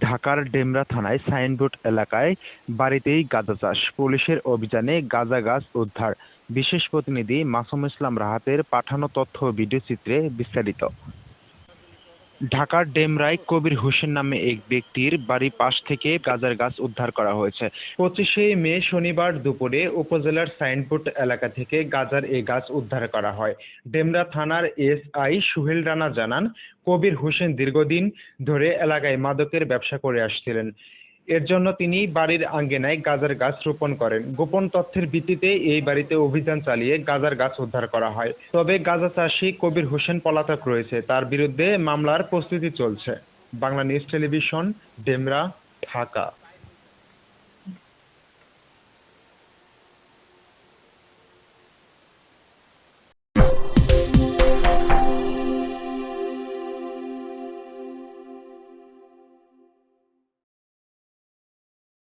ঢাকার ডেমরা থানায় সাইনবোর্ড এলাকায় বাড়িতেই গাঁজা চাষ। পুলিশের অভিযানে গাঁজা গাছ উদ্ধার। বিশেষ প্রতিনিধি মাসুম ইসলাম রাহাতের পাঠানো তথ্য ও ভিডিওচিত্রে বিস্তারিত। ঢাকার ডেমরায় কবির হোসেন নামে এক ব্যক্তির বাড়ির পাশ থেকে গাজার গাছ উদ্ধার করা হয়েছে। পঁচিশে মে শনিবার দুপুরে উপজেলার সাইনপুট এলাকা থেকে গাজার এ গাছ উদ্ধার করা হয়। ডেমরা থানার এস আই সুহেল রানা জানান, কবির হোসেন দীর্ঘদিন ধরে এলাকায় মাদকের ব্যবসা করে আসছিলেন। এর জন্য তিনি বাড়ির আঙ্গিনায় গাজার গাছ রোপণ করেন। গোপন তথ্যের ভিত্তিতে এই বাড়িতে অভিযান চালিয়ে গাজার গাছ উদ্ধার করা হয়। তবে গাজা চাষী কবির হোসেন পলাতক রয়েছে। তার বিরুদ্ধে মামলার প্রস্তুতি চলছে। Bangla news television, Demra, Dhaka.